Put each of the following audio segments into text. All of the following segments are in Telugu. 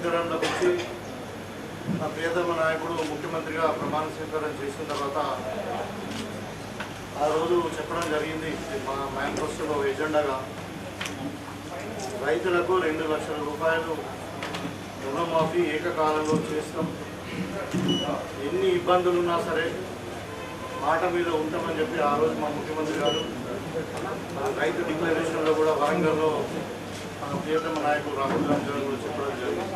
అధికారంలోకి వచ్చి నా ప్రియతమ నాయకుడు ముఖ్యమంత్రిగా ప్రమాణ స్వీకారం చేసిన తర్వాత ఆ రోజు చెప్పడం జరిగింది. మా మేనిఫెస్టోలో ఎజెండాగా. రైతులకు రెండు లక్షల రూపాయలు రుణమాఫీ ఏకకాలంలో చేస్తాం. ఎన్ని ఇబ్బందులు ఉన్నా సరే మాట మీద ఉంటామని చెప్పి ఆ రోజు మా ముఖ్యమంత్రి గారు రైతు డిక్లరేషన్లో కూడా వరంగల్లో ప్రియతమ నాయకుడు రాహుల్ గాంధీ గారు చెప్పడం జరిగింది.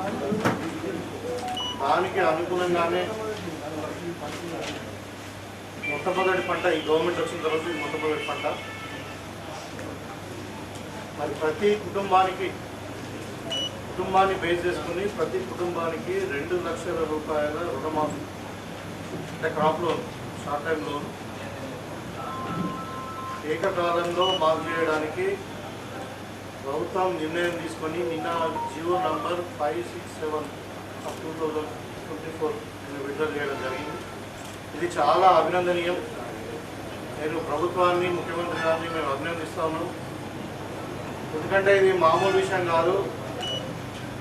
దానికి అనుగుణంగానే మొట్టమొదటి పంట ఈ గవర్నమెంట్ వచ్చిన తర్వాత ఈ మొట్టమొదటి పంట. మరి ప్రతి కుటుంబానికి కుటుంబాన్ని బేస్ చేసుకుని ప్రతి కుటుంబానికి రెండు లక్షల రూపాయల రుణమాఫీ. అంటే crop loan short time loan. ఏకకాలంలో మాఫీ చేయడానికి ప్రభుత్వం నిర్ణయం తీసుకొని నిన్న GO number five six seven of two thousand twenty four నేను విడుదల చేయడం జరిగింది. ఇది చాలా అభినందనీయం. నేను ప్రభుత్వాన్ని ముఖ్యమంత్రి గారిని మేము అభినందిస్తాను ఎందుకంటే ఇది మామూలు విషయం కాదు.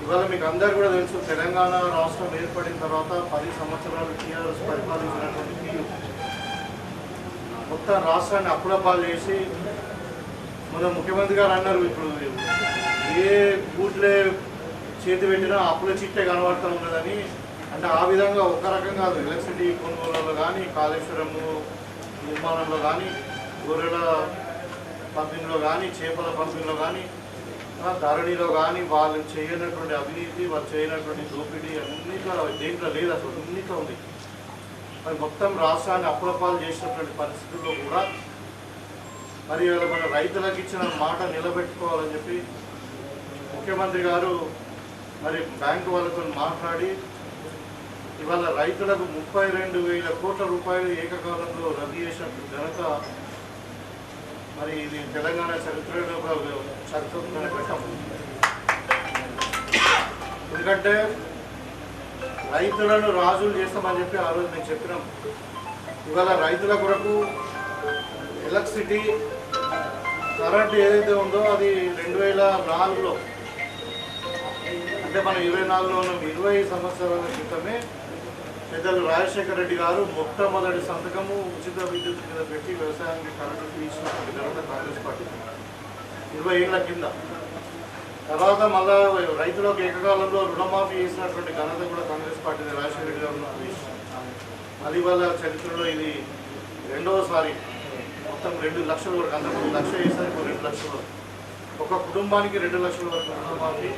ఇవాళ మీకు అందరు కూడా తెలుసు తెలంగాణ రాష్ట్రం ఏర్పడిన తర్వాత పది సంవత్సరాలు టీఆర్ఎస్ పరిపాలించినటువంటి మొత్తం రాష్ట్రాన్ని అప్పుడపాలు చేసి మన ముఖ్యమంత్రి గారు అన్నారు ఇప్పుడు. ఏ బూట్లే చేతి పెట్టినా అప్పుల చిట్టే కనబడుతూ ఉన్నదని అంటే ఆ విధంగా ఒక రకం కాదు. ఎలక్ట్రిసిటీ కొనుగోలులో కానీ కాళేశ్వరము నిర్మాణంలో కానీ గొర్రెల పంపిణీలో కానీ చేపల పంపిణీలో కానీ ధరణిలో కానీ వాళ్ళు చేయనటువంటి అవినీతి వాళ్ళు చేయనటువంటి దోపిడీ అన్నిట్లో దేంట్లో లేదు అసలు. అన్నిట్లో ఉంది. మరి మొత్తం రాష్ట్రాన్ని అప్పులపాలు చేసినటువంటి పరిస్థితుల్లో కూడా మరి మన రైతులకు ఇచ్చిన మాట నిలబెట్టుకోవాలని చెప్పి ముఖ్యమంత్రి గారు మరి బ్యాంకు వాళ్ళతో మాట్లాడి ఇవాళ రైతులకు ముప్పై రెండు వేల కోట్ల రూపాయలు ఏకకాలంలో రద్దు చేసినట్టు ఘనత మరి ఇది తెలంగాణ చరిత్రలో చరిత్ర ఘట్టం ఎందుకంటే రైతులను రాజులు చేస్తామని చెప్పి ఆ రోజు మేము చెప్పినాం. ఇవాళ రైతుల కొరకు ఎలక్ట్రిసిటీ కరెంట్ ఏదైతే ఉందో అది రెండు వేల నాలుగులో. అంటే మనం ఇరవై నాలుగులో ఉన్న ఇరవై సంవత్సరాల క్రితమే పెద్దలు రాజశేఖర రెడ్డి గారు మొట్టమొదటి సంతకము ఉచిత విద్యుత్ మీద పెట్టి వ్యవసాయానికి కరెంటు తీసినటువంటి ఘనత కాంగ్రెస్ పార్టీ. ఇరవై ఏళ్ళ కింద. తర్వాత మళ్ళా రైతులకు ఏకకాలంలో రుణమాఫీ చేసినటువంటి ఘనత కూడా కాంగ్రెస్ పార్టీ రాజశేఖర రెడ్డి గారు ఉన్నది. మళ్ళీ వాళ్ళ చరిత్రలో ఇది రెండవసారి మొత్తం రెండు లక్షల వరకు అంతకుముందు లక్ష వేస్తారు ఇప్పుడు రెండు లక్షల వరకు. ఒక కుటుంబానికి రెండు లక్షల వరకు రుణమాఫీ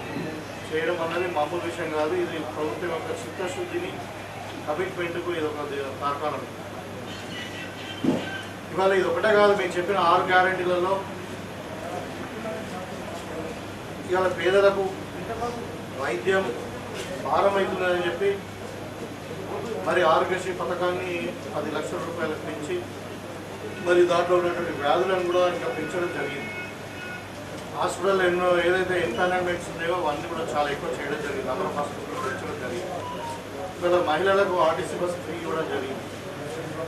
చేయడం అన్నది మామూలు విషయం కాదు. ఇది ప్రభుత్వం యొక్క చిత్తశుద్ధిని కమిట్మెంట్కు ఇది ఒక ది- ఇవాళ ఇది ఒకటే కాదు మేము చెప్పిన ఆరు గ్యారంటీలలో ఇవాళ పేదలకు వైద్యం భారమవుతుందని చెప్పి మరి ఆరోగ్యశ్రీ పథకాన్ని పది లక్షల రూపాయలకు పెంచి మరి దాంట్లో ఉన్నటువంటి వ్యాధులను కూడా ఇంకా పెంచడం జరిగింది. హాస్పిటల్ ఎన్నో ఏదైతే ఎంపానల్మెంట్స్ ఉన్నాయో అవన్నీ కూడా చాలా ఎక్కువ చేయడం జరిగింది. అమర హాస్పిటల్ పెంచడం జరిగింది. ఇక్కడ మహిళలకు ఆర్టీసీ బస్సు ఫ్రీ ఇవ్వడం జరిగింది.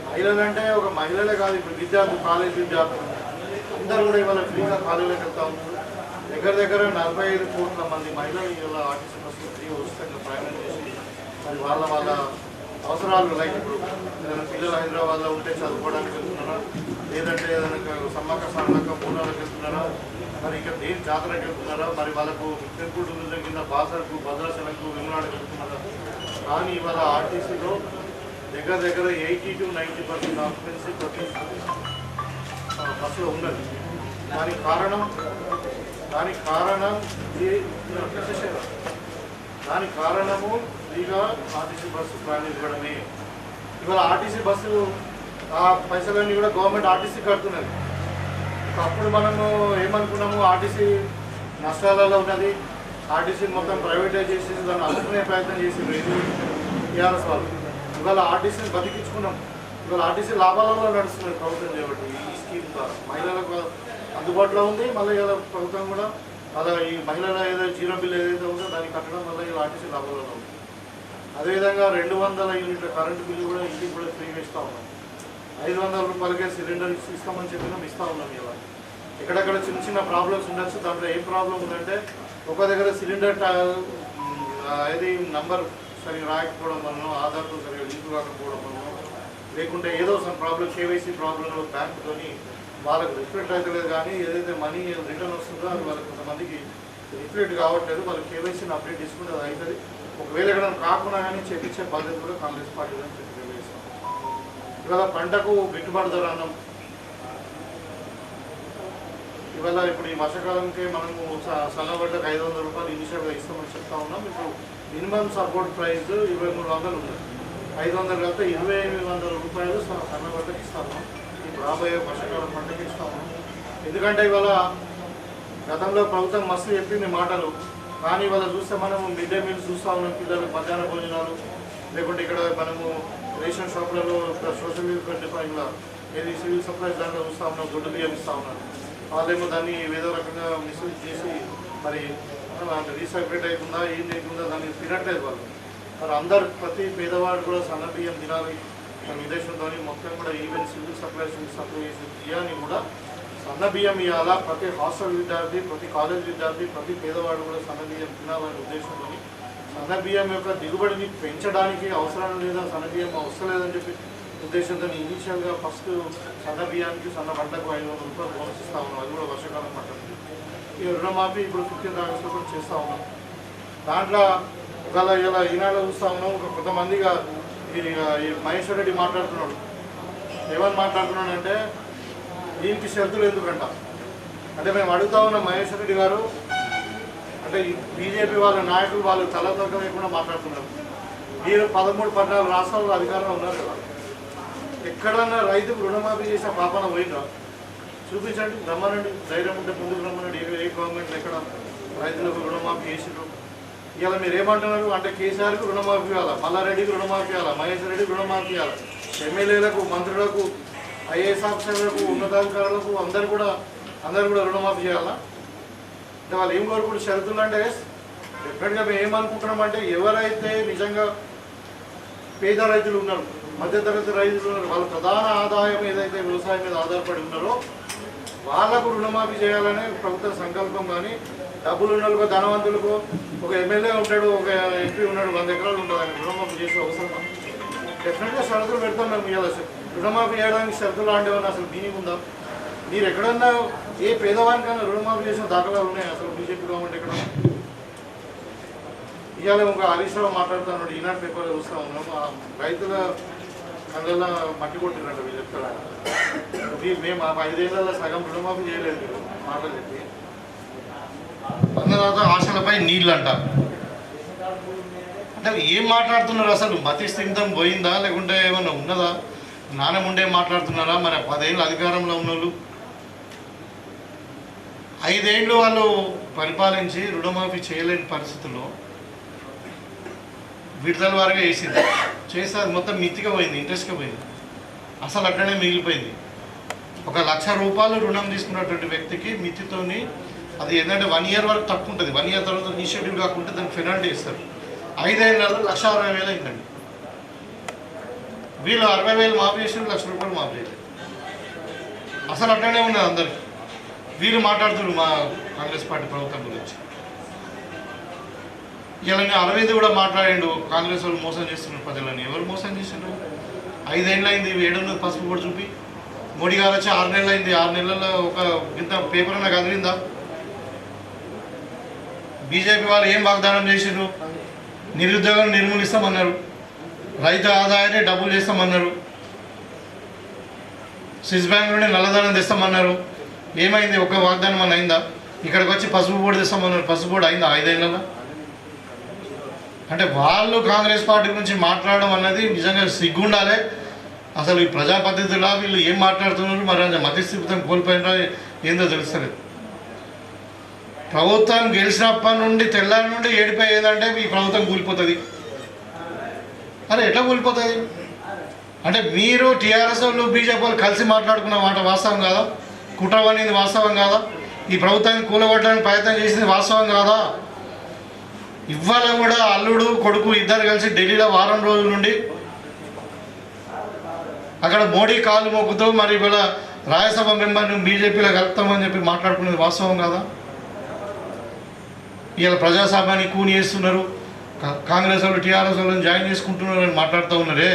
మహిళలు అంటే ఒక మహిళలే కాదు ఇప్పుడు విద్యార్థులు కాలేజ్ విద్యార్థులు. అందరూ కూడా ఇవాళ ఫ్రీగా కాలేజీలకు వెళ్తా ఉన్నారు. దగ్గర దగ్గర నలభై ఐదు కోట్ల మంది మహిళలు ఇవాళ ఆర్టీసీ బస్సులు ఫ్రీ ఉచితంగా ప్రయాణం చేసి మరి వాళ్ళ వాళ్ళ అవసరాలు లైక్ ఇప్పుడు ఏదైనా పిల్లలు హైదరాబాద్లో ఉంటే చదువుకోవడానికి వెళ్తున్నారా లేదంటే ఏదైనా సమ్మక్క సారక్క మూలాలకు వెళ్తున్నారా మరి ఇక దేని జాతరకి వెళ్తున్నారా మరి వాళ్ళకు టెంపుల్ టూరిజం కింద బాసరకు భద్రాచలకు విమలాడకి వెళ్తున్నారా కానీ ఇవాళ ఆర్టీసీలో దగ్గర దగ్గర eighty to ninety percent occupancy ప్రతి బస్సులో ఉన్నది దానికి కారణం దానికి కారణం ఇది దానికి కారణము ఫ్రీగా ఆర్టీసీ బస్సు ప్రయాణం ఇవ్వడమే. ఇవాళ ఆర్టీసీ బస్సు ఆ పైసలన్నీ కూడా గవర్నమెంట్ ఆర్టీసీ కడుతున్నది. అప్పుడు మనము ఏమనుకున్నాము ఆర్టీసీ నష్టాలలో ఉన్నది ఆర్టీసీ మొత్తం ప్రైవేటైజ్ చేసేసి దాన్ని అందుకునే ప్రయత్నం చేసి టీఆర్ఎస్ వాళ్ళు. ఇవాళ ఆర్టీసీని బతికించుకున్నాం. ఇవాళ ఆర్టీసీ లాభాలలో నడుస్తుంది ప్రభుత్వం చేపట్టి ఈ స్కీమ్ ద్వారా. మహిళలకు అందుబాటులో ఉంది మళ్ళీ ఇలా ప్రభుత్వం కూడా అలా ఈ మహిళల ఏదైనా జీరో బిల్ ఏదైతే ఉందో దాన్ని కట్టడం వల్ల ఇలా ఆర్టీసీ లాభాలలో ఉంది. అదేవిధంగా రెండు వందల యూనిట్ల కరెంటు బిల్లు కూడా ఇంటికి కూడా ఫ్రీగా ఇస్తూ ఉన్నాం. ఐదు వందల రూపాయలకే సిలిండర్ ఇస్- ఇస్తామని చెప్పినాం ఇస్తా ఉన్నాం ఇలా ఎక్కడెక్కడ చిన్న చిన్న ప్రాబ్లమ్స్ ఉండొచ్చు దాంట్లో ఏం ప్రాబ్లం ఉందంటే ఒక దగ్గర సిలిండర్ టా- ఏది నంబర్ సరిగా రాయకపోవడం వలన ఆధార్తో సరిగా లింక్ కాకపోవడం వలన లేకుంటే ఏదో సమ్ ప్రాబ్లం కేవైసీ ప్రాబ్లంలో బ్యాంకుతోని వాళ్ళకి రిఫ్లెక్ట్ అవుతలేదు కానీ ఏదైతే మనీ రిటర్న్ వస్తుందో అది వాళ్ళకి కొంతమందికి రిఫ్లెక్ట్ కావట్లేదు. వాళ్ళు కేవైసీని అప్డేట్ తీసుకుంటే అది అవుతుంది ఒకవేళ ఎక్కడ కాకుండా కానీ చేపించే బాధ్యత కూడా కాంగ్రెస్ పార్టీ అని చెప్పి తెలియజేస్తాం ఇవాళ పంటకు గిట్టుబాటు ధర అన్నం. ఇవాళ ఇప్పుడు ఈ వర్షాకాలంకి మనము స- సన్నబడ్డకు ఐదు వందల రూపాయలు ఇనిషియల్గా ఇస్తామని చెప్తా ఉన్నాం. ఇప్పుడు మినిమం సపోర్ట్ ప్రైస్ ఇరవై మూడు వందలు ఉంది. ఐదు వందలు కలిపితే ఇరవై ఎనిమిది వందల రూపాయలు సన్నబడ్డకు సన్నబడ్డకి ఇస్తాము. రాబోయే వర్షాకాలం పంటకి ఇస్తాము ఎందుకంటే ఇవాళ గతంలో ప్రభుత్వం మస్తు చెప్పింది మాటలు. కానీ ఇవాళ చూస్తే మనము మిడ్ డే మీల్స్ చూస్తూ ఉన్నాం పిల్లలు మధ్యాహ్న భోజనాలు. లేకుంటే ఇక్కడ మనము రేషన్ షాపులలో సోషల్ ఇలా డిపార్ట్మెంట్లో ఏది సివిల్ సప్లైస్ దాంట్లో చూస్తూ ఉన్నాం గుడ్డు బియ్యం ఇస్తూ ఉన్నారు వాళ్ళేమో దాన్ని ఏదో రకంగా మిస్యూజ్ చేసి మరి రీసైక్రేట్ అవుతుందా ఏం అవుతుందా దాన్ని తినట్లేదు వాళ్ళు. మరి అందరు ప్రతి పేదవాడు కూడా సన్న బియ్యం తినాలి. అనే ఉద్దేశంతో మొత్తం కూడా even civil supply civil supply చేసే బియ్యాన్ని కూడా సన్న బియ్యం ఇవ్వాలా ప్రతి హాస్టల్ విద్యార్థి ప్రతి కాలేజ్ విద్యార్థి ప్రతి పేదవాడు కూడా సన్న బియ్యం తినాలనే ఉద్దేశంతో సన్న బియ్యం యొక్క దిగుబడిని పెంచడానికి అవసరం లేదా సన్న బియ్యం అవసరలేదని చెప్పి ఉద్దేశంతో ఇనీషియల్గా ఫస్ట్ సన్న బియ్యానికి సన్న పంటకు ఐదు వందల రూపాయలు బోనస్ ఇస్తా ఉన్నాం. అది కూడా వర్షాకాలం పంటకి. ఈ రుణమాఫీ ఇప్పుడు ఫిఫ్టీన్ ఆగస్ట్లో కూడా చేస్తూ ఉన్నాం. దాంట్లో ఒకవేళ ఇలా ఈనాడు చూస్తూ ఉన్నాం. ఒక కొంతమందిగా మహేశ్వర్ రెడ్డి మాట్లాడుతున్నాడు. ఏమని మాట్లాడుతున్నాడు అంటే దీనికి షరతులు ఎందుకంట? అంటే మేము అడుగుతా ఉన్న మహేశ్వర్ రెడ్డి గారు అంటే బీజేపీ వాళ్ళ నాయకులు వాళ్ళు తల లేకుండా మాట్లాడుతున్నారు. మీరు పదమూడు పద్నాలుగు రాష్ట్రాల్లో అధికారంలో ఉన్నారు కదా. ఎక్కడన్నా రైతుకు రుణమాఫీ చేసిన పాపన పోయిందా? చూపించండి రమ్మనండి ధైర్యం ఉంటే ముందుకు రమ్మనండి. ఏ గవర్నమెంట్ ఎక్కడ రైతులకు రుణమాఫీ చేసినారు ఇలా మీరు ఏమంటున్నారు? అంటే కేసీఆర్కి రుణమాఫీ ఇవ్వాలా? మల్లారెడ్డికి రుణమాఫీ ఇవ్వాలా? మహేష్ రెడ్డికి రుణమాఫీ ఇవ్వాలా? ఎమ్మెల్యేలకు మంత్రులకు ఐఏఎస్ ఆఫీసర్లకు ఉన్నతాధికారులకు అందరు కూడా అందరు కూడా రుణమాఫీ చేయాలా? అంటే వాళ్ళు ఏం కోరుకుంటే షరతులు అంటే డెఫినెట్గా మేము ఏమనుకుంటున్నాం అంటే ఎవరైతే నిజంగా పేద రైతులు ఉన్నారు మధ్యతరగతి రైతులు ఉన్నారు వాళ్ళ ప్రధాన ఆదాయం ఏదైతే వ్యవసాయం మీద ఆధారపడి ఉన్నారో వాళ్ళకు రుణమాఫీ చేయాలనే ప్రభుత్వ సంకల్పం కానీ డబ్బులు ఉన్న ధనవంతులకు ఒక ఎమ్మెల్యే ఉంటాడు ఒక ఎంపీ ఉన్నాడు వంద ఎకరాలు ఉంటుంది ఆయన రుణమాఫీ చేసే అవసరం డెఫినెట్గా షరతులు పెడతాం మేము ఇవాళ. రుణమాఫీ చేయడానికి షరతులు లాంటివి అసలు మీనింగ్ ఉందా? మీరు ఎక్కడన్నా ఏ పేదవానికైనా రుణమాఫీ చేసిన దాఖలాలు ఉన్నాయి? అసలు బీజేపీ గవర్నమెంట్ ఎక్కడ? ఇవాళ ఒక హరీష్ రావు మాట్లాడుతున్నాడు ఈనాడు పేపర్ చూస్తా ఉన్నాము రైతుల కళ్ళల్లో మట్టి కొట్టినట్టు మీరు చెప్తారా? ఇది మేము ఆ ఐదేళ్ళలో సగం రుణమాఫీ చేయలేదు మాటలు చెప్పి. తర్వాత ఆశలపై నీళ్ళు అంటారు అంటే ఏం మాట్లాడుతున్నారు అసలు? మతి స్థిమితం పోయిందా? లేకుంటే ఏమన్నా ఉన్నదా? నానముండే మాట్లాడుతున్నారా? మరి పదేళ్ళు అధికారంలో ఉన్న వాళ్ళు ఐదేళ్ళు వాళ్ళు పరిపాలించి రుణమాఫీ చేయలేని పరిస్థితుల్లో విడతల వారిగా వేసింది చేస్తే అది మొత్తం మితిగా పోయింది ఇంట్రెస్ట్గా పోయింది. అసలు అట్లనే మిగిలిపోయింది. ఒక లక్ష రూపాయలు రుణం తీసుకున్నటువంటి వ్యక్తికి మితితోని అది ఏంటంటే వన్ ఇయర్ వరకు తక్కువ ఉంటుంది. వన్ ఇయర్ తర్వాత ఇనిషియేటివ్ కాకుంటే దానికి పెనాల్టీ ఇస్తారు ఐదేళ్ళలో లక్ష అరవై వేలు అయిందండి. వీళ్ళు అరవై వేలు మాఫీ చేసి లక్ష రూపాయలు మాఫీ చేయలేదు. అసలు అట్లనే ఉన్నది అందరికి వీళ్ళు మాట్లాడుతున్నారు మా కాంగ్రెస్ పార్టీ ప్రభుత్వం గురించి. ఇలా నేను అరవింద్ కూడా మాట్లాడిండు. కాంగ్రెస్ వాళ్ళు మోసం చేస్తున్నారు ప్రజలని. ఎవరు మోసం చేసిండ్రు? ఐదేళ్ళు అయింది ఏడున్నది పసుపు కూడా చూపి. మోడీ గారు వచ్చి ఆరు నెలలు అయింది ఆరు నెలల్లో ఒక ఇంత పేపర్ అన్న కదిలిందా? బీజేపీ వాళ్ళు ఏం వాగ్దానం చేసిండ్రు? నిరుద్యోగం నిర్మూలిస్తామన్నారు రైతు ఆదాయాన్ని డబ్బులు చేస్తామన్నారు. స్విస్ బ్యాంక్ నుండి నల్లధనం తెస్తామన్నారు. ఏమైంది? ఒక వాగ్దానం అని అయిందా? ఇక్కడికి వచ్చి పసుపు బోర్డు తెస్తామన్నారు. పసుపు బోర్డు అయిందా ఐదేళ్ళలో అంటే వాళ్ళు కాంగ్రెస్ పార్టీ గురించి మాట్లాడడం అన్నది నిజంగా సిగ్గుండాలి. అసలు ఈ ప్రజా వీళ్ళు ఏం మాట్లాడుతున్నారు? మరి మధ్యస్థితం కోల్పోయినా ఏందో తెలుస్తలేదు. ప్రభుత్వం గెలిచినప్పటి నుండి తెల్లారి నుండి ఏడిపోయేదంటే మీ ప్రభుత్వం కూలిపోతుంది. అరే ఎట్లా కూలిపోతుంది? అంటే మీరు టీఆర్ఎస్ వాళ్ళు బీజేపీ వాళ్ళు కలిసి మాట్లాడుకున్న మాట వాస్తవం కాదా? కుట్ర అనేది వాస్తవం కాదా? ఈ ప్రభుత్వాన్ని కూలగొట్టడానికి ప్రయత్నం చేసింది వాస్తవం కాదా? ఇవాళ కూడా అల్లుడు కొడుకు ఇద్దరు కలిసి ఢిల్లీలో వారం రోజుల నుండి అక్కడ మోడీ కాలు మొక్కుతూ మరి ఇవాళ రాజ్యసభ మెంబర్ని బీజేపీలో కలుపుతామని చెప్పి మాట్లాడుకునేది వాస్తవం కాదా? ఇవాళ ప్రజాస్వామ్యాన్ని కూని చేస్తున్నారు. కాంగ్రెస్ వాళ్ళు టీఆర్ఎస్ వాళ్ళని జాయిన్ చేసుకుంటున్నారు అని మాట్లాడుతూ ఉన్నారే.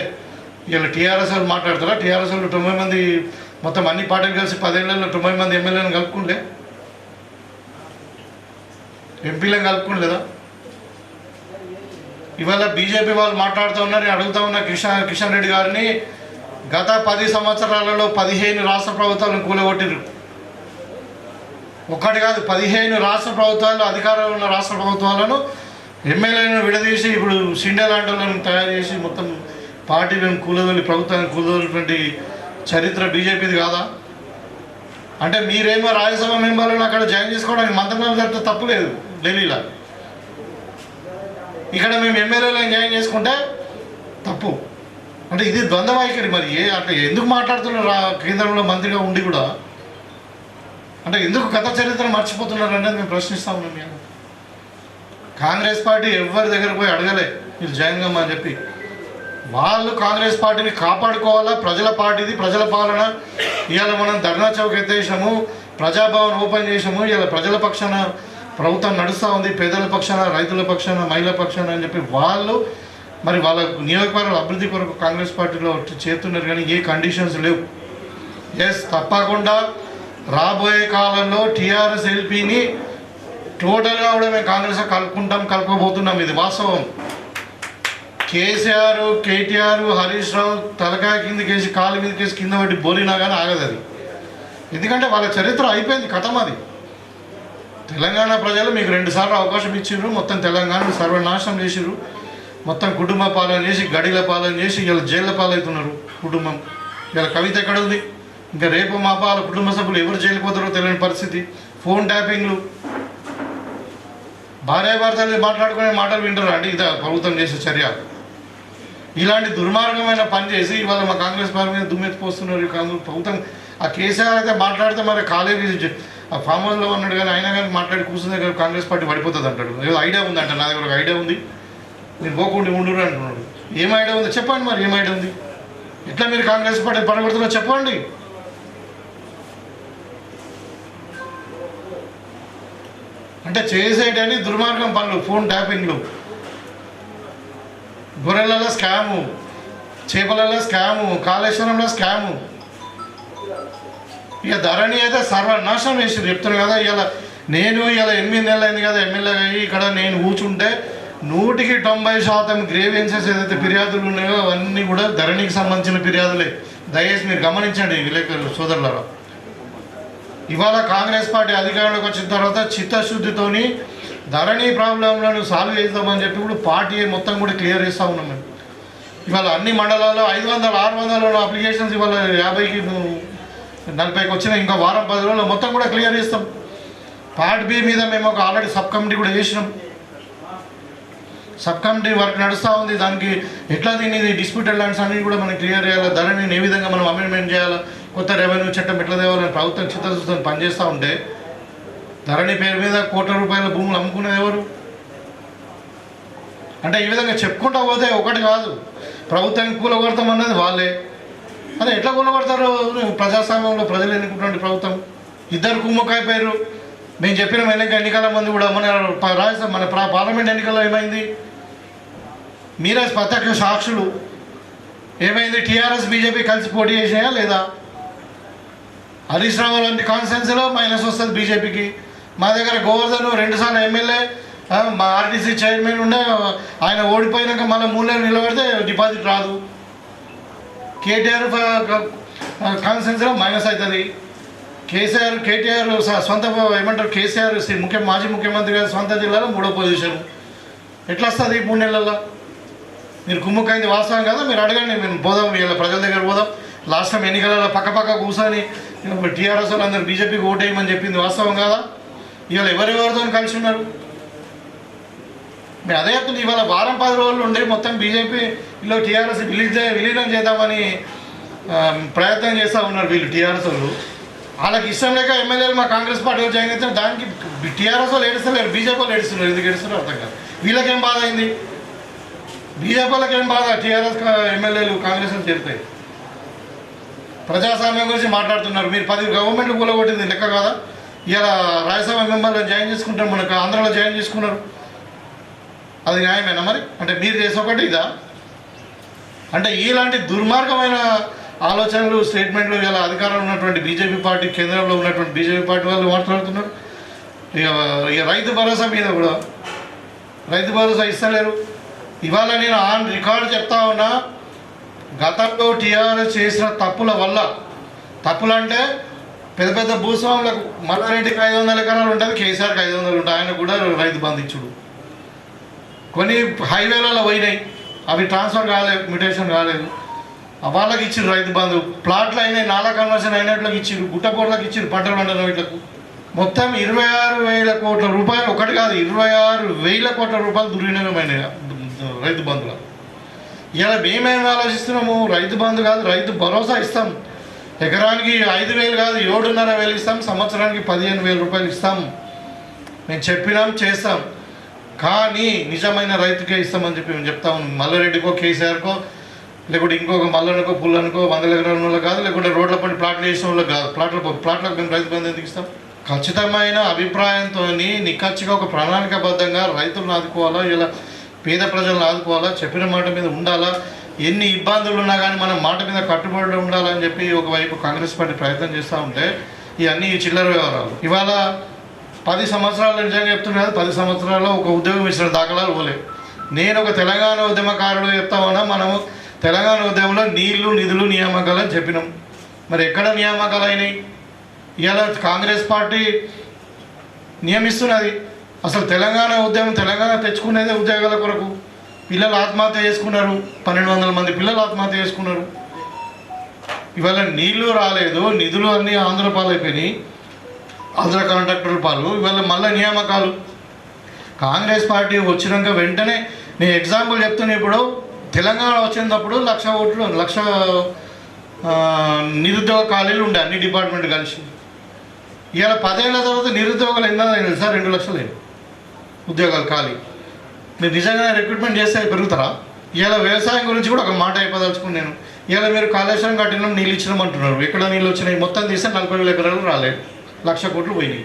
ఇవాళ టీఆర్ఎస్ వాళ్ళు మాట్లాడతారా? టీఆర్ఎస్ వాళ్ళు తొంభై మంది మొత్తం అన్ని పార్టీలు కలిసి పదేళ్ళలో తొంభై మంది ఎమ్మెల్యేలను కలుపుకుంటే? ఎంపీలను కలుపుకోలేదా ఇవాళ బీజేపీ వాళ్ళు మాట్లాడుతూ ఉన్నారు నేను అడుగుతా ఉన్న కిషన్ కిషన్ రెడ్డి గారిని. గత పది సంవత్సరాలలో పదిహేను రాష్ట్ర ప్రభుత్వాలను కూలగొట్టిరు ఒక్కటి కాదు పదిహేను రాష్ట్ర ప్రభుత్వాలు అధికారంలో ఉన్న రాష్ట్ర ప్రభుత్వాలను ఎమ్మెల్యేలను విడదీసి ఇప్పుడు సిండే లాంటి వాళ్ళని తయారు చేసి మొత్తం పార్టీలను కూలదొలి ప్రభుత్వాన్ని కూలదొలినటువంటి చరిత్ర బీజేపీది కాదా? అంటే మీరేమో రాజ్యసభ మెంబర్లను అక్కడ జాయిన్ చేసుకోవడానికి మంత్రి జరిగితే తప్పు లేదు ఢిల్లీలో. ఇక్కడ మేము ఎమ్మెల్యేలో జాయిన్ చేసుకుంటే తప్పు. అంటే ఇది ద్వంద్వ మరి. అంటే ఎందుకు మాట్లాడుతున్నారు కేంద్రంలో మంత్రిగా ఉండి కూడా? అంటే ఎందుకు గత చరిత్ర మర్చిపోతున్నారు అనేది మేము ప్రశ్నిస్తాము మేము. కాంగ్రెస్ పార్టీ ఎవరి దగ్గర పోయి అడగలే. మీరు జాయిన్ కమ్మని చెప్పి. వాళ్ళు కాంగ్రెస్ పార్టీని కాపాడుకోవాలా? ప్రజల పార్టీది ప్రజల పాలన. ఇవాళ మనం ధర్నా చౌక్ ఎత్తేసాము. ప్రజాభవన్ ఓపెన్ చేసాము. ఇలా ప్రజల పక్షాన ప్రభుత్వం నడుస్తూ ఉంది పేదల పక్షాన రైతుల పక్షాన మహిళల పక్షాన అని చెప్పి వాళ్ళు మరి వాళ్ళ నియోజకవర్గాల అభివృద్ధి కొరకు కాంగ్రెస్ పార్టీలో చేస్తున్నారు కానీ ఏ కండిషన్స్ లేవు. ఎస్ తప్పకుండా రాబోయే కాలంలో టీఆర్ఎస్ ఎల్పీని టోటల్గా కూడా మేము కాంగ్రెస్ కలుపుకుంటాం కలపబోతున్నాం. ఇది వాస్తవం. కేసీఆర్ కేటీఆర్ హరీష్ రావు తలకాయ కిందకేసి కాలు మీదకేసి కింద పట్టి బోలినా కానీ ఆగదు అది ఎందుకంటే వాళ్ళ చరిత్ర అయిపోయింది కథం అది. తెలంగాణ ప్రజలు మీకు రెండుసార్లు అవకాశం ఇచ్చిండ్రు. మొత్తం తెలంగాణ సర్వనాశనం చేసిర్రు మొత్తం కుటుంబ పాలన చేసి గడిల పాలన చేసి ఇలా జైళ్ళ పాలవుతున్నారు కుటుంబం. ఇలా కవిత ఎక్కడ ఉంది ఇంకా రేపు మా పాల కుటుంబ సభ్యులు ఎవరు జైలుకుపోతారో తెలియని పరిస్థితి. ఫోన్ ట్యాపింగ్లు. భార్యాభర్తలు మాట్లాడుకునే మాటలు వింటారు అండి? ఇదా ప్రభుత్వం చేసే చర్య. ఇలాంటి దుర్మార్గమైన పని చేసి ఇవాళ మా కాంగ్రెస్ పార్టీ మీద దుమ్మెత్తిపోస్తున్నారు కాంగ్రెస్ ప్రభుత్వం. ఆ కేసీఆర్ అయితే మాట్లాడితే మరి కాలేజీ ఆ ఫామ్ హౌస్లో ఉన్నాడు కానీ అయినా కానీ మాట్లాడి కూర్చుని కానీ కాంగ్రెస్ పార్టీ పడిపోతుంది అంటాడు. ఏదో ఐడియా ఉందంట నా దగ్గర ఒక ఐడియా ఉంది. మీరు పోకుండా ఉండరు అంటున్నాడు. ఏం ఐడియా ఉంది? చెప్పండి మరి ఏం ఐడియా ఉంది? ఎట్లా మీరు కాంగ్రెస్ పార్టీ పడగొడుతుందో చెప్పండి. అంటే చేసేటని దుర్మార్గం పనులు ఫోన్ ట్యాపింగ్లు. గొర్రెలలో స్కాము చేపలలో స్కాము కాళేశ్వరంలో స్కాము. ఇక ధరణి అయితే సర్వనాశనం వేసి చెప్తున్నాను కదా ఇలా నేను ఇలా ఎనిమిది నెలలు అయింది కదా ఎమ్మెల్యే అయ్యి ఇక్కడ నేను కూర్చుంటే నూటికి తొంభై శాతం గ్రేవెన్సెస్ ఏదైతే ఫిర్యాదులు ఉన్నాయో అవన్నీ కూడా ధరణికి సంబంధించిన ఫిర్యాదులే. దయచేసి మీరు గమనించండి విలేకరులు సోదరులారా. ఇవాళ కాంగ్రెస్ పార్టీ అధికారంలోకి వచ్చిన తర్వాత చిత్తశుద్ధితోని ధరణి ప్రాబ్లంలను సాల్వ్ చేద్దామని చెప్పి కూడా పార్టీ మొత్తం కూడా క్లియర్ చేస్తూ ఉన్నాం మేము. ఇవాళ అన్ని మండలాల్లో ఐదు వందల ఆరు వందల అప్లికేషన్స్ ఇవాళ యాభైకి నలభైకి వచ్చిన ఇంకా వారం పది రోజుల్లో మొత్తం కూడా క్లియర్ చేస్తాం. పార్ట్ బి మీద మేము ఒక ఆల్రెడీ సబ్ కమిటీ కూడా చేసినాం. సబ్ కమిటీ వర్క్ నడుస్తూ ఉంది. దానికి ఎట్లా దీన్ని డిస్ప్యూటెడ్ ల్యాండ్స్ అన్ని కూడా మనం క్లియర్ చేయాలి? ధరని ఏ విధంగా మనం అమెండ్మెంట్ చేయాలి? కొత్త రెవెన్యూ చట్టం ఎట్లా తేవాలని ప్రభుత్వం చిత్తశుద్ధం పనిచేస్తూ ఉంటే ధరణి పేరు మీద కోట్ల రూపాయల భూములు అమ్ముకునేది ఎవరు? అంటే ఈ విధంగా చెప్పుకుంటా పోతే ఒకటి కాదు. ప్రభుత్వానికి కూలగొడతాం అన్నది వాళ్ళే. అదే ఎట్లా కొనబడతారు ప్రజాస్వామ్యంలో ప్రజలు ఎన్నుకుంటున్న ప్రభుత్వం? ఇద్దరు కుమ్మకాయిపోయారు మేము చెప్పిన ఎన్నిక ఎన్నికల మంది కూడా మన ప- రాజ్యసభ మన పార్లమెంట్ ఎన్నికల్లో ఏమైంది? మీరే ప్రత్యక్ష సాక్షులు. ఏమైంది? టీఆర్ఎస్ బీజేపీ కలిసి పోటీ చేసాయా లేదా? హరీష్ రావు లాంటి కాన్స్టెన్సీలో మైనస్ వస్తుంది బీజేపీకి. మా దగ్గర గోవర్ధన్ రెండుసార్లు ఎమ్మెల్యే మా ఆర్టీసీ చైర్మన్ ఉండే ఆయన ఓడిపోయినాక మళ్ళీ మూలేరు నిలబడితే డిపాజిట్ రాదు. కేటీఆర్ కాన్స్టెన్సీలో మైనస్ అవుతుంది. కేసీఆర్ కేటీఆర్ స- సొంత ఏమంటారు? కేసీఆర్ ముఖ్య మాజీ ముఖ్యమంత్రి గారి సొంత జిల్లాలో మూడో పొజిషన్. ఎట్లా వస్తుంది ఈ మూడు నెలల్లో మీరు కుమ్ముకైంది వాస్తవం కదా? మీరు అడగండి మేము పోదాం వీళ్ళ ప్రజల దగ్గర పోదాం. లాస్ట్ టైం ఎన్నికలలో పక్క పక్క కూర్చొని టీఆర్ఎస్ వాళ్ళు బీజేపీకి ఓటేయమని చెప్పింది వాస్తవం కదా? ఇవాళ ఎవరెవరితో కలిసి ఉన్నారు? మీరు అదే చెప్తుంది ఇవాళ వారం పది రోజులు ఉండే మొత్తం బీజేపీ వీళ్ళు టీఆర్ఎస్ విలీన విలీనం చేద్దామని ప్రయత్నం చేస్తూ ఉన్నారు వీళ్ళు టీఆర్ఎస్ వాళ్ళు. వాళ్ళకి ఇష్టం లేక ఎమ్మెల్యేలు మా కాంగ్రెస్ పార్టీలో జాయిన్ అయితే దానికి టీఆర్ఎస్ వాళ్ళు ఏడుస్తలేరు బీజేపీ వాళ్ళు ఏడుస్తున్నారు. ఎందుకు ఏడుస్తున్నారు అర్థం కాదు. వీళ్ళకేం బాధ అయింది? బీజేపీ వాళ్ళకి ఏం బాధ? టీఆర్ఎస్ ఎమ్మెల్యేలు కాంగ్రెస్ చేరుతాయి. ప్రజాస్వామ్యం గురించి మాట్లాడుతున్నారు. మీరు పది గవర్నమెంట్ కూలగొట్టింది లెక్క కదా? ఇలా రాజ్యసభ మెంబర్లు జాయిన్ చేసుకుంటారు. మనకు ఆంధ్రలో జాయిన్ చేసుకున్నారు. అది న్యాయమేనా మరి? అంటే మీరు చేసే ఒకటి ఇదా? అంటే ఇలాంటి దుర్మార్గమైన ఆలోచనలు స్టేట్మెంట్లు ఇలా అధికారంలో ఉన్నటువంటి బీజేపీ పార్టీ కేంద్రంలో ఉన్నటువంటి బీజేపీ పార్టీ వాళ్ళు మాట్లాడుతున్నారు. ఇక ఇక రైతు భరోసా మీద కూడా రైతు భరోసా ఇస్తలేరు. ఇవాళ నేను ఆన్ రికార్డు చెప్తా ఉన్నా గతంలో టీఆర్ఎస్ చేసిన తప్పుల వల్ల తప్పులు అంటే పెద్ద పెద్ద భూస్వాములకు మల్లారెడ్డికి ఐదు వందల ఎకరాలు ఉంటుంది కేసీఆర్కి ఐదు వందలు ఉంటాయి ఆయన కూడా రైతు బంధించుడు కొన్ని హైవేలలో పోయినాయి. అవి ట్రాన్స్ఫర్ కాలేదు మ్యూటేషన్ కాలేదు. వాళ్ళకి ఇచ్చిండ్రు రైతు బంధు. ప్లాట్లు అయినాయి నాలా కన్వర్షన్ అయినట్లకి ఇచ్చిండ్రు గుట్టకూరలకు ఇచ్చారు పంటలు పండిన వీళ్ళకు మొత్తం ఇరవై ఆరు వేల కోట్ల రూపాయలు ఒకటి కాదు ఇరవై ఆరు వేల కోట్ల రూపాయలు దుర్వినియోగమైనాయి రైతు బంధులో ఇలా మేమేమి ఆలోచిస్తున్నాము? రైతు బంధు కాదు రైతు భరోసా ఇస్తాం. ఎకరానికి ఐదు వేలు కాదు ఏడున్నర వేలు ఇస్తాం సంవత్సరానికి పదిహేను వేల రూపాయలు ఇస్తాం. మేము చెప్పినాం చేస్తాం. కానీ నిజమైన రైతుకే ఇస్తామని చెప్పి మేము చెప్తా ఉన్నాం. మల్లారెడ్డికో కేసీఆర్కో లేకుంటే ఇంకొక మల్లనుకో పుల్లనుకో వందల ఎకరాల వాళ్ళు కాదు లేకుంటే రోడ్ల పని ప్లాట్లు చేసిన వాళ్ళు కాదు. ప్లాట్ల ప్లాట్లకు మేము రైతు బంధు ఎందుకు ఇస్తాం? ఖచ్చితమైన అభిప్రాయంతో నిఖచ్చిగా ఒక ప్రణాళికబద్ధంగా రైతులను ఆదుకోవాలా ఇలా పేద ప్రజలను ఆదుకోవాలా చెప్పిన మాట మీద ఉండాలా ఎన్ని ఇబ్బందులు ఉన్నా కానీ మనం మాట మీద కట్టుబడి ఉండాలని చెప్పి ఒకవైపు కాంగ్రెస్ పార్టీ ప్రయత్నం చేస్తూ ఉంటే ఇవన్నీ చిల్లర వ్యవహారాలు. ఇవాళ పది సంవత్సరాలు నిజంగా చెప్తున్నా పది సంవత్సరాల్లో ఒక ఉద్యోగం ఇచ్చిన దాఖలాలు పోలే నేను ఒక తెలంగాణ ఉద్యమకారుడు చెప్తామన్నా మనము తెలంగాణ ఉద్యమంలో నీళ్ళు నిధులు నియామకాలు అని చెప్పినాం. మరి ఎక్కడ నియామకాలు అయినాయి? ఇవాళ కాంగ్రెస్ పార్టీ నియమిస్తున్నది. అసలు తెలంగాణ ఉద్యమం తెలంగాణ తెచ్చుకునేదే ఉద్యోగాల కొరకు. పిల్లలు ఆత్మహత్య చేసుకున్నారు. పన్నెండు వందల మంది పిల్లలు ఆత్మహత్య చేసుకున్నారు. ఇవాళ నీళ్ళు రాలేదు నిధులు అన్నీ ఆంధ్ర పాలైపోయినాయి ఆంధ్ర కాంట్రాక్టర్ పాలు ఇవాళ మళ్ళీ నియామకాలు. కాంగ్రెస్ పార్టీ వచ్చినాక వెంటనే నేను ఎగ్జాంపుల్ చెప్తున్నా ఇప్పుడు తెలంగాణ వచ్చినప్పుడు లక్ష ఓట్లు లక్ష నిరుద్యోగ ఖాళీలు ఉండే అన్ని డిపార్ట్మెంట్ కలిసి. ఇవాళ పదేళ్ళ తర్వాత నిరుద్యోగాలు ఎన్నో తెలుసా రెండు లక్షలు ఉద్యోగాలు ఖాళీ. మీరు నిజంగా రిక్రూట్మెంట్ చేస్తే పెరుగుతారా? ఇవాళ వ్యవసాయం గురించి కూడా ఒక మాట అయిపోదలుచుకుని నేను. ఇవాళ మీరు కాళేశ్వరం కట్టినాం నీళ్ళు ఇచ్చినాం అంటున్నారు ఎక్కడ నీళ్ళు వచ్చినాయి? మొత్తం తీస్తే నలభై వేల ఎకరాలు రాలేదు. లక్ష కోట్లు పోయినాయి.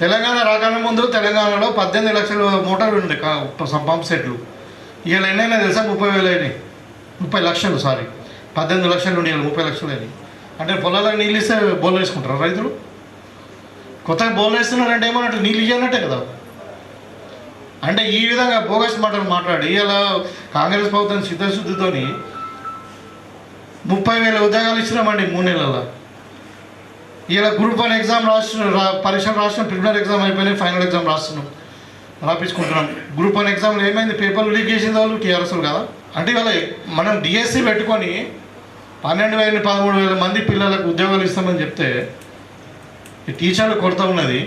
తెలంగాణ రాగానే ముందు తెలంగాణలో పద్దెనిమిది లక్షల మోటార్లు ఉండే పంప్ సెట్లు. ఇవాళ ఎన్నైనా తెలుసా ముప్పై వేలు అయినాయి. ముప్పై లక్షలు సారీ. పద్దెనిమిది లక్షలు ఉండే ముప్పై లక్షలు అయినాయి. అంటే పొలాలకు నీళ్ళు ఇస్తే బోర్లు వేసుకుంటారు రైతులు? కొత్తగా బోర్లు వేస్తున్నారంటే ఏమన్నట్టు నీళ్ళు ఇవ్వనట్టే కదా. అంటే ఈ విధంగా బోగస్ మాటలు మాట్లాడి ఇలా కాంగ్రెస్ ప్రభుత్వం చిత్తశుద్ధితోని ముప్పై వేల ఉద్యోగాలు ఇచ్చినామండి మూడు నెలల్లో. ఇలా గ్రూప్ వన్ ఎగ్జామ్ రాస్తున్నాం పరీక్షలు పరీక్ష రాస్తున్నాం ప్రిలిమినరీ ఎగ్జామ్ అయిపోయినాయి ఫైనల్ ఎగ్జామ్ రాస్తున్నాం. రాపించుకుంటున్నాం గ్రూప్ వన్ ఎగ్జామ్లో ఏమైంది? పేపర్లు లీక్ చేసింది వాళ్ళు టీఆర్ఎస్లు కదా. అంటే ఇవాళ మనం డిఎస్సి పెట్టుకొని పన్నెండు వేల పదమూడు వేల మంది పిల్లలకు ఉద్యోగాలు ఇస్తామని చెప్తే ఈ టీచర్లు కొరత ఉన్నది.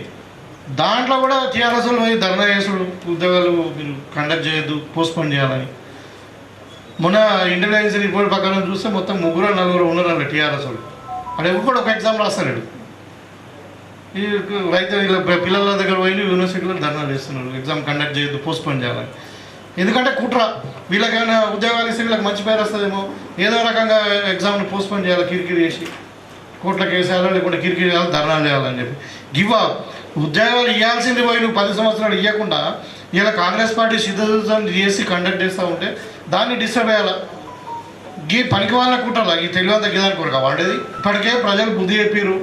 దాంట్లో కూడా టీఆర్ఎస్లు పోయి ధర్నా చేసుడు ఉద్యోగాలు మీరు కండక్ట్ చేయొద్దు పోస్ట్పోన్ చేయాలని. మొన్న ఇంటెలిజెన్స్ రిపోర్ట్ ప్రకారం చూస్తే మొత్తం ముగ్గురు నలుగురు ఉన్నారు అలా టీఆర్ఎస్ వాళ్ళు. అక్కడ కూడా ఒక ఎగ్జామ్ రాస్తాడు. ఈ రైతు ఇలా పిల్లల దగ్గర పోయి యూనివర్సిటీలో ధర్నాలు చేస్తున్నారు ఎగ్జామ్ కండక్ట్ చేయొద్దు పోస్ట్పోన్ చేయాలని. ఎందుకంటే కుట్ర. వీళ్ళకి ఉద్యోగాలు ఇస్తే వీళ్ళకి మంచి పేరు వస్తుందేమో. ఏదో రకంగా ఎగ్జామ్ని పోస్ట్పోన్ చేయాలి కిరికిరి చేసి. కోర్టులకు వేసేయాలో లేకుంటే కిరికిరి చేయాలి ధర్నాలు చేయాలని చెప్పి. గివ్ అప్ ఉద్యోగాలు ఇవ్వాల్సింది పోయి నువ్వు పది సంవత్సరాలు ఇవ్వకుండా ఇలా కాంగ్రెస్ పార్టీ సిద్ధం చేసి కండక్ట్ చేస్తూ ఉంటే దాన్ని డిస్టర్బ్ అయ్యాలా గీ పనికి వాళ్ళ కుట్రాల ఈ తెలివంత గిదాని కొరక వాడేది? ఇప్పటికే ప్రజలు బుద్ధి చెప్పారు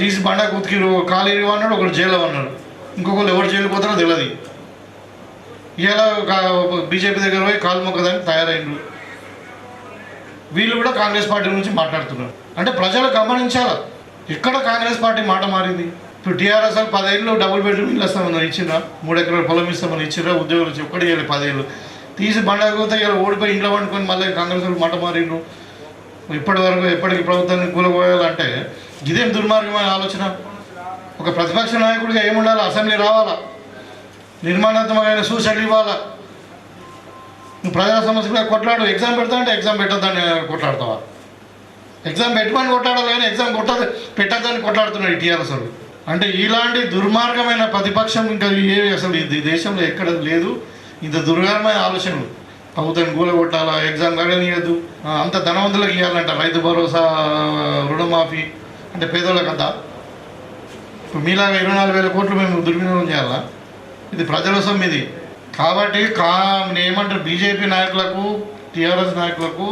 తీసి బండ కుతికిరు కాలు అన్నాడు ఒకడు జైలు అన్నాడు ఇంకొకరు ఎవరు జైలు పోతారో తెలియదు ఇలా బీజేపీ దగ్గర పోయి కాలు మొక్కదానికి తయారైండ్రు. వీళ్ళు కూడా కాంగ్రెస్ పార్టీ గురించి మాట్లాడుతున్నారు. అంటే ప్రజలు గమనించాలి ఎక్కడ కాంగ్రెస్ పార్టీ మాట మారింది? ఇప్పుడు టీఆర్ఎస్ పదేళ్ళు డబుల్ బెడ్రూమ్ ఇల్లు వస్తామని ఇచ్చిరా మూడు ఎకరాల పొలం ఇస్తామని ఇచ్చిరా ఉద్యోగులు వచ్చి ఒక్కటి చేయాలి పదేళ్ళు. తీసి బండకపోతే ఇలా ఓడిపోయి ఇంట్లో పండుకొని మళ్ళీ కాంగ్రెస్ వాళ్ళు మాట మారిండ్రు. ఇప్పటి వరకు ఎప్పటికి ప్రభుత్వాన్ని కూలపోయాలంటే ఇదేం దుర్మార్గమైన ఆలోచన? ఒక ప్రతిపక్ష నాయకుడిగా ఏముండాలి? అసెంబ్లీ రావాలా? నిర్మాణాత్మకమైన సూచనలు ఇవ్వాలా? నువ్వు ప్రజా సమస్యగా కొట్లాడు. ఎగ్జామ్ పెడతా అంటే ఎగ్జామ్ పెట్టద్దని కొట్లాడతావా? ఎగ్జామ్ పెట్టమని కొట్లాడాలి కానీ ఎగ్జామ్ కొట్టదు పెట్టద్దని కొట్లాడుతున్నాడు టీఆర్ఎస్ వాళ్ళు అంటే ఇలాంటి దుర్మార్గమైన ప్రతిపక్షం ఇంకా ఏ అసలు ఈ దేశంలో ఎక్కడ లేదు. ఇంత దుర్గారమైన ఆలోచనలు. ప్రభుత్వం కూలగొట్టాలా ఎగ్జామ్ కడనీయద్దు అంత ధనవంతులకు ఇవ్వాలంట రైతు భరోసా రుణమాఫీ అంటే పేదోళ్ళకి అంతా ఇప్పుడు మీలాగా ఇరవై నాలుగు వేల కోట్లు మేము దుర్వినియోగం చేయాలా? ఇది ప్రజల సొమ్ము ఇది కాబట్టి కా ఏమంటారు బీజేపీ నాయకులకు టీఆర్ఎస్ నాయకులకు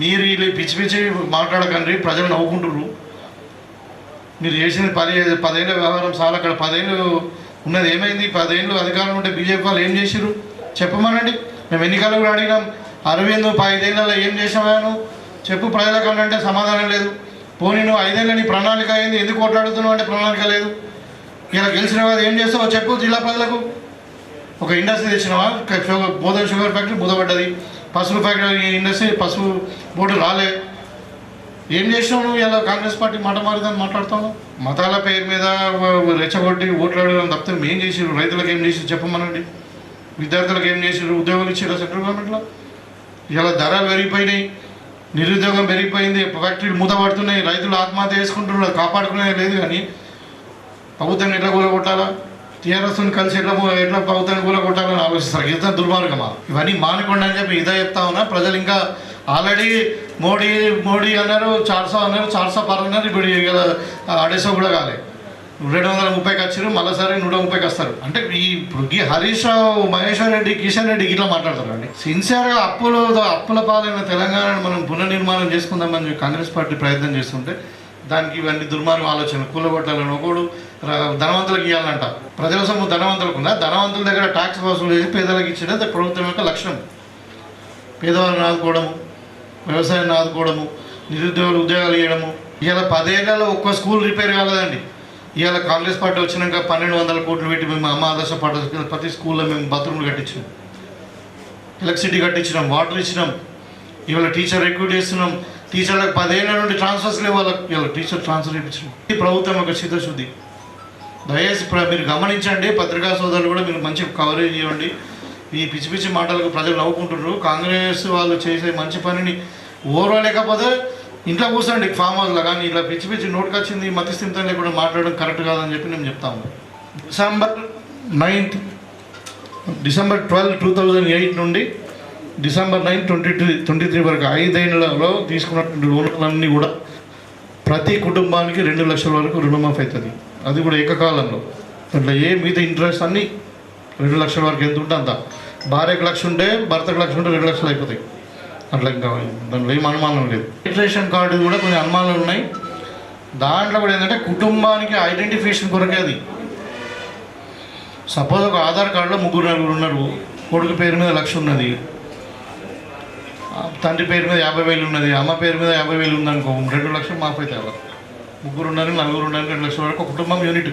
మీరు వీళ్ళు పిచ్చి పిచ్చి మాట్లాడకండి ప్రజలు నవ్వుకుంటున్నారు మీరు చేసిన పది పదేళ్ళ వ్యవహారం చాలా అక్కడ పదేళ్ళు ఉన్నది ఏమైంది? పదేళ్ళు అధికారం ఉంటే బీజేపీ వాళ్ళు ఏం చేసిరు చెప్పమనండి. మేము ఎన్నికలు కూడా అడిగినాం. అరవింద్ ఐదేళ్ళలో ఏం చేసావాను చెప్పు ప్రజలకు అంటే సమాధానం లేదు. పోనీ నువ్వు ఐదేళ్ళ నీ ప్రణాళిక అయింది ఎందుకు కొట్లాడుతున్నావు అంటే ప్రణాళిక లేదు. ఇలా గెలిచిన వారు ఏం చేస్తావో? చెప్పు జిల్లా ప్రజలకు. ఒక ఇండస్ట్రీ తెచ్చినావా? షుగర్ బోధన షుగర్ ఫ్యాక్టరీ బుధపడ్డది పసుపు ఫ్యాక్టరీ ఇండస్ట్రీ పసుపు బోర్డు రాలే. ఏం చేసినావు నువ్వు? ఇలా కాంగ్రెస్ పార్టీ మాట మారిందని మాట్లాడుతావు మతాల పేరు మీద రెచ్చగొట్టి ఓట్లాడడం తప్పితే ఏం చేసి రైతులకు ఏం చేసి చెప్పమనండి. విద్యార్థులకు ఏం చేసారు ఉద్యోగాలు ఇచ్చారు సెంట్రల్ గవర్నమెంట్లో? ఇలా ధరలు పెరిగిపోయినాయి నిరుద్యోగం పెరిగిపోయింది ఫ్యాక్టరీలు మూతపడుతున్నాయి రైతులు ఆత్మహత్య చేసుకుంటున్నారు కాపాడుకునే లేదు కానీ ప్రభుత్వం ఎట్లా కూలగొట్టాలా? టీఆర్ఎస్ని కలిసి ఎట్లా ఎట్లా ప్రభుత్వాన్ని కూలగొట్టాలని ఆలోచిస్తారు? ఇదంతా దుర్మార్గమా? ఇవన్నీ మానకుండా అని చెప్పి ఇదే చెప్తా ఉన్నా. ప్రజలు ఇంకా ఆల్రెడీ మోడీ మోడీ అన్నారు చార్సో అన్నారు చార్సో పర్ అన్నారు ఇప్పుడు అడేసో కూడా కాలే. రెండు వందల ముప్పైకి వచ్చారు మళ్ళీసారి నూట ముప్పైకి వస్తారు అంటే ఈ ఇప్పుడు హరీష్ రావు మహేశ్వర్ రెడ్డి కిషన్ రెడ్డి ఇట్లా మాట్లాడతారు అండి సిన్సియర్గా అప్పులు అప్పుల పాలైన తెలంగాణను మనం పునర్నిర్మాణం చేసుకుందామని కాంగ్రెస్ పార్టీ ప్రయత్నం చేస్తుంటే దానికి ఇవన్నీ దుర్మార్గం ఆలోచన కూలగొట్టాలని ఒకడు ధనవంతులకు ఇవ్వాలంట ప్రజల సొమ్ము ధనవంతులకు ఉందా? ధనవంతుల దగ్గర ట్యాక్స్ వసూలు చేసి పేదలకు ఇచ్చేది ప్రభుత్వం యొక్క లక్ష్యం. పేదవాళ్ళని ఆదుకోవడము వ్యవసాయాన్ని ఆదుకోవడము నిరుద్యోగులు ఉద్యోగాలు ఇవ్వడము ఇలా పదేళ్ళలో ఒక్క స్కూల్ రిపేర్ కాలేదండి. ఇవాళ కాంగ్రెస్ పార్టీ వచ్చినాక పన్నెండు వందల కోట్లు పెట్టి మేము అమ్మ ఆదర్శ పాఠశాల ప్రతి స్కూల్లో మేము బాత్రూమ్లు కట్టించాం ఎలక్ట్రిసిటీ కట్టించినాం వాటర్ ఇచ్చినాం. ఇవాళ టీచర్ రిక్రూట్ చేస్తున్నాం. టీచర్లకు పదేళ్ళ నుండి ట్రాన్స్ఫర్స్ లేవు వాళ్ళకి. ఇవాళ టీచర్ ట్రాన్స్ఫర్ చేయించినాం. ఈ ప్రభుత్వం యొక్క చిత్తశుద్ధి. దయచేసి ప్ర- మీరు గమనించండి పత్రికా సోదరులు కూడా మీరు మంచి కవరేజ్ ఇవ్వండి. ఈ పిచ్చి పిచ్చి మాటలకు ప్రజలు నవ్వుకుంటున్నారు. కాంగ్రెస్ వాళ్ళు చేసే మంచి పనిని ఓర్వలేకపోతే ఇంట్లో కూర్చోండి ఫామ్ హౌస్లో కానీ ఇట్లా పిచ్చి పిచ్చి నోటుకు వచ్చింది మతి స్థిమితం లేకుండా మాట్లాడడం కరెక్ట్ కాదని చెప్పి మేము చెప్తాము December ninth December twelve two thousand eight నుండి December nine twenty three twenty three వరకు ఐదేళ్ళలో తీసుకున్నటువంటి లోన్లన్నీ కూడా ప్రతి కుటుంబానికి రెండు లక్షల వరకు రుణమాఫ్ అవుతుంది. అది కూడా ఏకకాలంలో. అట్లా ఏ మిగతా ఇంట్రెస్ట్ అన్నీ రెండు లక్షల వరకు ఎంత ఉంటే అంత. భార్యకు లక్ష ఉంటే భర్తకు లక్ష ఉంటే రెండు లక్షలు అయిపోతాయి. అట్లా ఇంకా దాంట్లో ఏం అనుమానం లేదు. రిజిస్ట్రేషన్ కార్డు కూడా కొన్ని అనుమానాలు ఉన్నాయి. దాంట్లో కూడా ఏంటంటే కుటుంబానికి ఐడెంటిఫికేషన్ కొరకే అది. సపోజ్ ఒక ఆధార్ కార్డులో ముగ్గురు నలుగురు ఉన్నారు. కొడుకు పేరు మీద లక్ష ఉన్నది. తండ్రి పేరు మీద యాభై వేలు ఉన్నది. అమ్మ పేరు మీద యాభై వేలు ఉందనుకో రెండు లక్షలు మాఫ్ అవుతాయి అలా ముగ్గురు ఉన్నారు నలుగురు ఉన్నారు రెండు లక్షల వరకు ఒక కుటుంబం యూనిట్.